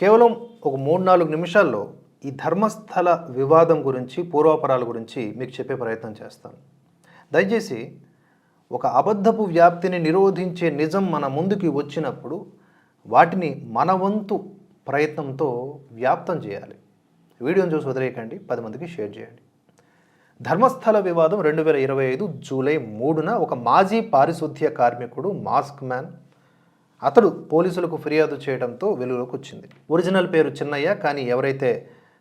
కేవలం ఒక మూడు నాలుగు నిమిషాల్లో ఈ ధర్మస్థల వివాదం గురించి పూర్వాపరాల గురించి మీకు చెప్పే ప్రయత్నం చేస్తాను. దయచేసి ఒక అబద్ధపు వ్యాప్తిని నిరోధించే నిజం మన ముందుకి వచ్చినప్పుడు వాటిని మన వంతు ప్రయత్నంతో వ్యాప్తం చేయాలి. వీడియోని చూసి వదిలేయకండి పది మందికి షేర్ చేయండి. ధర్మస్థల వివాదం రెండు వేల ఇరవై ఐదు జూలై మూడున ఒక మాజీ పారిశుద్ధ్య కార్మికుడు మాస్క్ మ్యాన్ అతడు పోలీసులకు ఫిర్యాదు చేయడంతో వెలుగులోకి వచ్చింది. ఒరిజినల్ పేరు చిన్నయ్య కానీ ఎవరైతే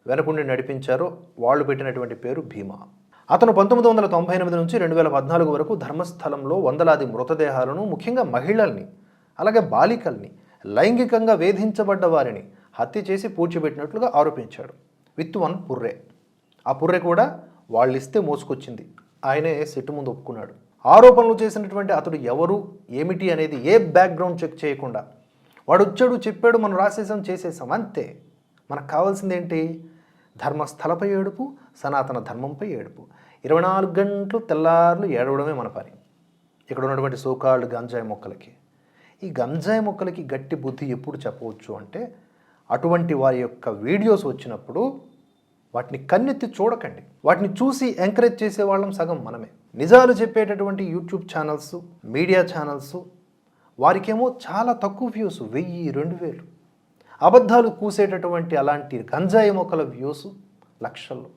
వెనకుండి నడిపించారో వాళ్ళు పెట్టినటువంటి పేరు భీమా. అతను పంతొమ్మిది వందల తొంభై ఎనిమిది నుంచి రెండు వేల పద్నాలుగు వరకు ధర్మస్థలంలో వందలాది మృతదేహాలను ముఖ్యంగా మహిళల్ని అలాగే బాలికల్ని లైంగికంగా వేధించబడ్డ వారిని హత్య చేసి పూడ్చిపెట్టినట్లుగా ఆరోపించాడు. విత్ వన్ పుర్రే. ఆ పుర్రె కూడా వాళ్ళు ఇస్తే మోసుకొచ్చింది. ఆయనే సెట్టు ముందు ఒప్పుకున్నాడు. ఆరోపణలు చేసినటువంటి అతడు ఎవరు ఏమిటి అనేది ఏ బ్యాక్గ్రౌండ్ చెక్ చేయకుండా వాడు వచ్చాడు చెప్పాడు మనం రాసేసాం చేసేసాం అంతే. మనకు కావాల్సింది ఏంటి? ధర్మస్థలపై ఏడుపు సనాతన ధర్మంపై ఏడుపు. ఇరవై నాలుగు గంటలు తెల్లార్లు ఏడవడమే మన పని. ఇక్కడ ఉన్నటువంటి సోకాళ్ళు గంజాయి మొక్కలకి. ఈ గంజాయి మొక్కలకి గట్టి బుద్ధి ఎప్పుడు చెప్పవచ్చు అంటే అటువంటి వారి యొక్క వీడియోస్ వచ్చినప్పుడు వాటిని కన్నెత్తి చూడకండి. వాటిని చూసి ఎంకరేజ్ చేసే వాళ్ళం సగం మనమే. నిజాలు చెప్పేటటువంటి యూట్యూబ్ ఛానల్స్ మీడియా ఛానల్స్ వారికేమో చాలా తక్కువ వ్యూస్ వెయ్యి రెండు వేలు. అబద్ధాలు కూసేటటువంటి అలాంటి గంజాయి మొక్కల వ్యూస్ లక్షల్లో.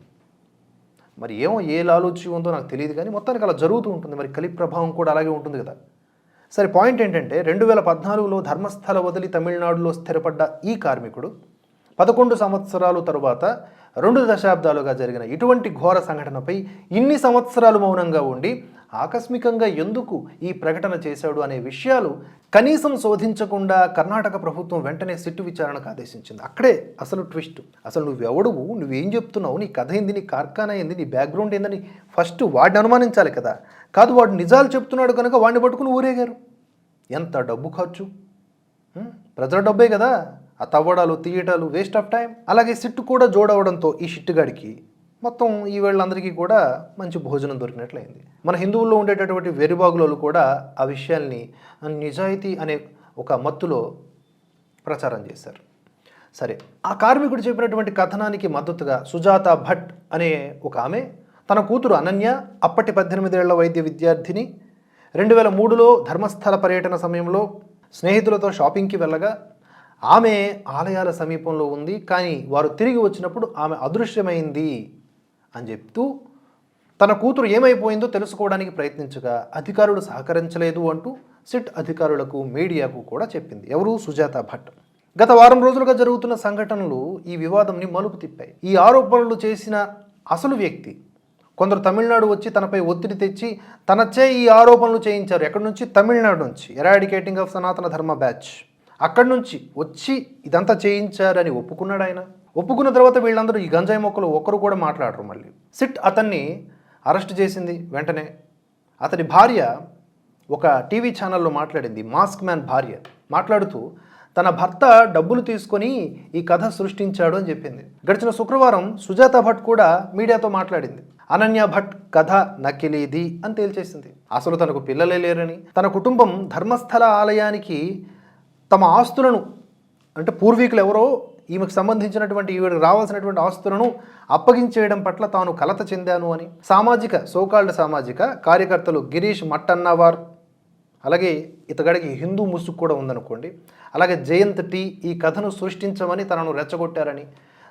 మరి ఏమో ఏ లాలోచి ఉందో నాకు తెలియదు కానీ మొత్తానికి అలా జరుగుతూ ఉంటుంది. మరి కలి ప్రభావం కూడా అలాగే ఉంటుంది కదా. సరే పాయింట్ ఏంటంటే రెండు వేల పద్నాలుగులో ధర్మస్థల వదిలి తమిళనాడులో స్థిరపడ్డ ఈ కార్మికుడు పదకొండు సంవత్సరాలు తరువాత రెండు దశాబ్దాలుగా జరిగిన ఇటువంటి ఘోర సంఘటనపై ఇన్ని సంవత్సరాలు మౌనంగా ఉండి ఆకస్మికంగా ఎందుకు ఈ ప్రకటన చేశాడు అనే విషయాలు కనీసం శోధించకుండా కర్ణాటక ప్రభుత్వం వెంటనే సిట్టు విచారణకు ఆదేశించింది. అక్కడే అసలు ట్విస్ట్. అసలు నువ్వెవడువు నువ్వేం చెప్తున్నావు? నీ కథ ఏంది? నీ కార్ఖానా ఏంది? నీ బ్యాక్గ్రౌండ్ ఏందని ఫస్ట్ వాడిని అనుమానించాలి కదా. కాదు వాడు నిజాలు చెప్తున్నాడు కనుక వాడిని పట్టుకుని ఊరేగారు. ఎంత డబ్బు ఖర్చు? ప్రజల డబ్బే కదా. ఆ తవ్వడాలు తీయటాలు వేస్ట్ ఆఫ్ టైం అలాగే సిట్టు కూడా జోడవడంతో ఈ షిట్టుగాడికి మొత్తం ఈ వీళ్ళందరికీ కూడా మంచి భోజనం దొరికినట్లయింది. మన హిందువుల్లో ఉండేటటువంటి వెరిబాగులు కూడా ఆ విషయాల్ని నిజాయితీ అనే ఒక మత్తులో ప్రచారం చేశారు. సరే ఆ కార్మికుడు చెప్పినటువంటి కథనానికి మద్దతుగా సుజాత భట్ అనే ఒక ఆమె తన కూతురు అనన్య అప్పటి పద్దెనిమిదేళ్ళ వైద్య విద్యార్థిని రెండు వేల మూడులో ధర్మస్థల పర్యటన సమయంలో స్నేహితులతో షాపింగ్కి వెళ్ళగా ఆమె ఆలయాల సమీపంలో ఉంది కానీ వారు తిరిగి వచ్చినప్పుడు ఆమె అదృశ్యమైంది అని చెప్తూ తన కూతురు ఏమైపోయిందో తెలుసుకోవడానికి ప్రయత్నించగా అధికారులు సహకరించలేదు అంటూ సిట్ అధికారులకు మీడియాకు కూడా చెప్పింది. ఎవరు? సుజాత భట్. గత వారం రోజులుగా జరుగుతున్న సంఘటనలు ఈ వివాదంని మలుపు తిప్పాయి. ఈ ఆరోపణలు చేసిన అసలు వ్యక్తి కొందరు తమిళనాడు వచ్చి తనపై ఒత్తిడి తెచ్చి తనచే ఈ ఆరోపణలు చేయించారు. ఎక్కడి నుంచి? తమిళనాడు నుంచి. ఎరాడికేటింగ్ ఆఫ్ సనాతన ధర్మ బ్యాచ్. అక్కడి నుంచి వచ్చి ఇదంతా చేయించారని ఒప్పుకున్నాడు ఆయన. ఒప్పుకున్న తర్వాత వీళ్ళందరూ ఈ గంజాయి మొక్కలు ఒక్కరు కూడా మాట్లాడరు మళ్ళీ. సిట్ అతన్ని అరెస్ట్ చేసింది వెంటనే. అతని భార్య ఒక టీవీ ఛానల్లో మాట్లాడింది మాస్క్ మ్యాన్ భార్య. మాట్లాడుతూ తన భర్త డబ్బులు తీసుకొని ఈ కథ సృష్టించాడు అని చెప్పింది. గడిచిన శుక్రవారం సుజాత భట్ కూడా మీడియాతో మాట్లాడింది. అనన్య భట్ కథ నకిలీది అని తేల్చేసింది. అసలు తనకు పిల్లలే లేరని తన కుటుంబం ధర్మస్థల ఆలయానికి తమ ఆస్తులను అంటే పూర్వీకులు ఎవరో ఈమెకు సంబంధించినటువంటి ఈవిడకి రావాల్సినటువంటి ఆస్తులను అప్పగించేయడం పట్ల తాను కలత చెందాను అని. సామాజిక సోకాల్డ్ సామాజిక కార్యకర్తలు గిరీష్ మట్టన్నవార్ అలాగే ఇతగడికి హిందూ ముసుగు కూడా ఉందనుకోండి. అలాగే జయంత్ టీ ఈ కథను సృష్టించమని తనను రెచ్చగొట్టారని.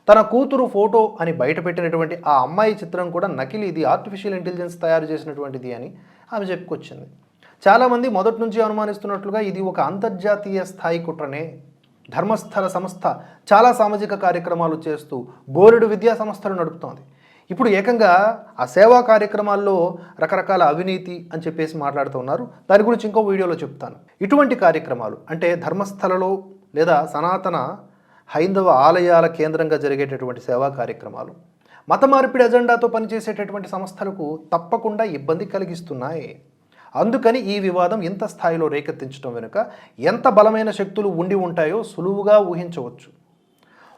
తన కూతురు ఫోటో అని బయటపెట్టినటువంటి ఆ అమ్మాయి చిత్రం కూడా నకిలీ ఇది ఆర్టిఫిషియల్ ఇంటెలిజెన్స్ తయారు చేసినటువంటిది అని ఆమె చెప్పుకొచ్చింది. చాలామంది మొదటి నుంచి అనుమానిస్తున్నట్లుగా ఇది ఒక అంతర్జాతీయ స్థాయి కుట్రనే. ధర్మస్థల సంస్థ చాలా సామాజిక కార్యక్రమాలు చేస్తూ బోరెడు విద్యా సంస్థలు నడుపుతోంది. ఇప్పుడు ఏకంగా ఆ సేవా కార్యక్రమాల్లో రకరకాల అవినీతి అని చెప్పేసి మాట్లాడుతున్నారు దాని గురించి ఇంకో వీడియోలో చెప్తాను. ఇటువంటి కార్యక్రమాలు అంటే ధర్మస్థలలో లేదా సనాతన హైందవ ఆలయాల కేంద్రంగా జరిగేటటువంటి సేవా కార్యక్రమాలు మత మార్పిడి ఎజెండాతో పనిచేసేటటువంటి సంస్థలకు తప్పకుండా ఇబ్బంది కలిగిస్తున్నాయి. అందుకని ఈ వివాదం ఇంత స్థాయిలో రేకెత్తించడం వెనుక ఎంత బలమైన శక్తులు ఉండి ఉంటాయో సులువుగా ఊహించవచ్చు.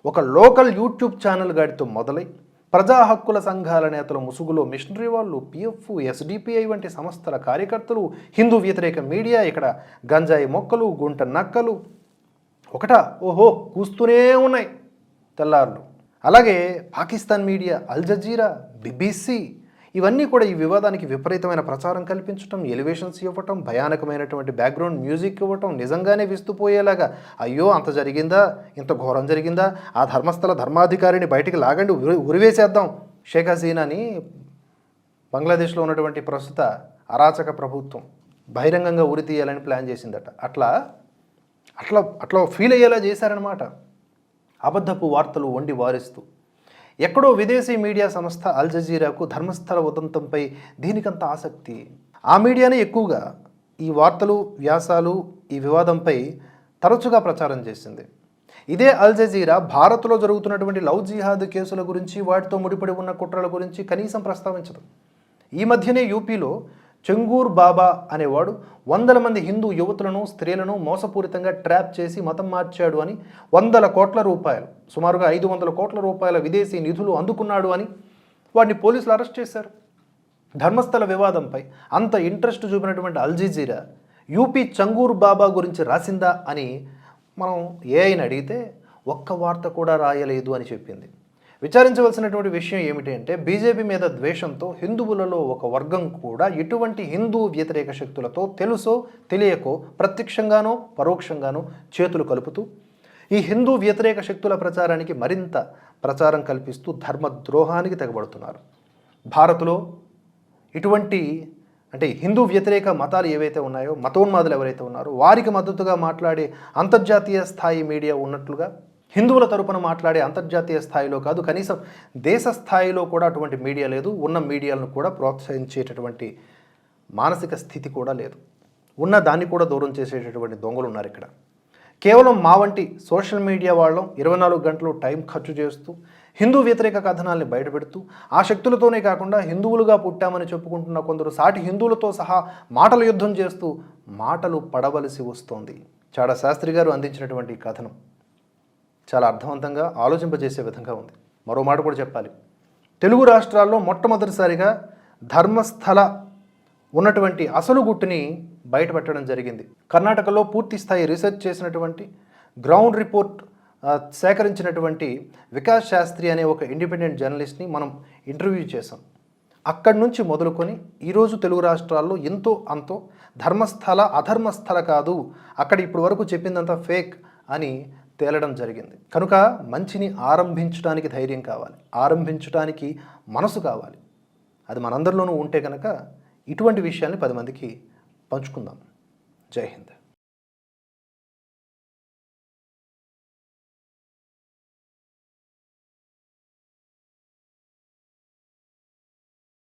ఒక లోకల్ యూట్యూబ్ ఛానల్ గాడితో మొదలై ప్రజా హక్కుల సంఘాల నేతల ముసుగులో మిషనరీ వాళ్ళు పిఎఫ్ ఎస్డిపిఐ వంటి సంస్థల కార్యకర్తలు హిందూ వ్యతిరేక మీడియా ఇక్కడ గంజాయి మొక్కలు గుంట నక్కలు ఒకటా ఓహో కూస్తూనే ఉన్నాయి తెల్లార్లు. అలాగే Pakistan media Al Jazeera BBC ఇవన్నీ కూడా ఈ వివాదానికి విపరీతమైన ప్రచారం కల్పించడం ఎలివేషన్స్ ఇవ్వటం భయానకమైనటువంటి బ్యాక్గ్రౌండ్ మ్యూజిక్ ఇవ్వటం నిజంగానే విస్తుపోయేలాగా అయ్యో అంత జరిగిందా? ఇంత ఘోరం జరిగిందా? ఆ ధర్మస్థల ధర్మాధికారిని బయటికి లాగండి ఉరి ఉరివేసేద్దాం. షేక్ హసీనాని బంగ్లాదేశ్లో ఉన్నటువంటి ప్రస్తుత అరాచక ప్రభుత్వం బహిరంగంగా ఉరి తీయాలని ప్లాన్ చేసిందట. అట్లా అట్లా అట్లా ఫీల్ అయ్యేలా చేశారనమాట అబద్ధపు వార్తలు వండి వారిస్తూ. ఎక్కడో విదేశీ మీడియా సంస్థ అల్ జజీరాకు ధర్మస్థల ఉదంతంపై దీనికంత ఆసక్తి. ఆ మీడియానే ఎక్కువగా ఈ వార్తలు వ్యాసాలు ఈ వివాదంపై తరచుగా ప్రచారం చేసింది. ఇదే అల్ జజీరా భారత్లో జరుగుతున్నటువంటి లవ్ జిహాద్ కేసుల గురించి వాటితో ముడిపడి ఉన్న కుట్రల గురించి కనీసం ప్రస్తావించదు. ఈ మధ్యనే యూపీలో చెంగూర్ బాబా అనేవాడు వందల మంది హిందూ యువతులను స్త్రీలను మోసపూరితంగా ట్రాప్ చేసి మతం మార్చాడు అని వందల కోట్ల రూపాయలు సుమారుగా ఐదు వందల కోట్ల రూపాయల విదేశీ నిధులు అందుకున్నాడు అని వాడిని పోలీసులు అరెస్ట్ చేశారు. ధర్మస్థల వివాదంపై అంత ఇంట్రెస్ట్ చూపినటువంటి అల్జీజీరా యూపీ చంగూర్ బాబా గురించి రాసిందా అని మనం ఏఐని అడిగితే ఒక్క వార్త కూడా రాయలేదు అని చెప్పింది. విచారించవలసినటువంటి విషయం ఏమిటి అంటే బీజేపీ మీద ద్వేషంతో హిందువులలో ఒక వర్గం కూడా ఎటువంటి హిందూ వ్యతిరేక శక్తులతో తెలుసో తెలియకో ప్రత్యక్షంగానో పరోక్షంగానో చేతులు కలుపుతూ ఈ హిందూ వ్యతిరేక శక్తుల ప్రచారానికి మరింత ప్రచారం కల్పిస్తూ ధర్మద్రోహానికి తెగబడుతున్నారు. భారత్లో ఇటువంటి అంటే హిందూ వ్యతిరేక మతాలు ఏవైతే ఉన్నాయో మతోన్మాదులు ఎవరైతే ఉన్నారో వారికి మద్దతుగా మాట్లాడే అంతర్జాతీయ స్థాయి మీడియా ఉన్నట్లుగా హిందువుల తరపున మాట్లాడే అంతర్జాతీయ స్థాయిలో కాదు కనీసం దేశ స్థాయిలో కూడా అటువంటి మీడియా లేదు. ఉన్న మీడియాలను కూడా ప్రోత్సహించేటటువంటి మానసిక స్థితి కూడా లేదు. ఉన్న దాన్ని కూడా దూరం చేసేటటువంటి దొంగలు ఉన్నారు ఇక్కడ. కేవలం మా వంటి సోషల్ మీడియా వాళ్ళం ఇరవై నాలుగు గంటలు టైం ఖర్చు చేస్తూ హిందూ వ్యతిరేక కథనాల్ని బయటపెడుతూ ఆ శక్తులతోనే కాకుండా హిందువులుగా పుట్టామని చెప్పుకుంటున్న కొందరు సాటి హిందువులతో సహా మాటల యుద్ధం చేస్తూ మాటలు పడవలసి వస్తోంది. చాడ శాస్త్రి గారు అందించినటువంటి కథనం. చాలా అర్థవంతంగా ఆలోచింపజేసే విధంగా ఉంది. మరో మాట కూడా చెప్పాలి. తెలుగు రాష్ట్రాల్లో మొట్టమొదటిసారిగా ధర్మస్థల ఉన్నటువంటి అసలు గుట్టుని బయటపెట్టడం జరిగింది. కర్ణాటకలో పూర్తి స్థాయి రీసెర్చ్ చేసినటువంటి గ్రౌండ్ రిపోర్ట్ సేకరించినటువంటి వికాస్ శాస్త్రి అనే ఒక ఇండిపెండెంట్ జర్నలిస్ట్ని మనం ఇంటర్వ్యూ చేసాం అక్కడి నుంచి మొదలుకొని ఈరోజు తెలుగు రాష్ట్రాల్లో ఎంతో అంతో ధర్మస్థల అధర్మస్థల కాదు అక్కడ ఇప్పటి వరకు చెప్పిందంతా ఫేక్ అని తేలడం జరిగింది. కనుక మంచిని ఆరంభించడానికి ధైర్యం కావాలి. ఆరంభించడానికి మనసు కావాలి. అది మనందరిలోనూ ఉంటే కనుక ఇటువంటి విషయాల్ని పది మందికి పంచుకుందాం. జై హింద్.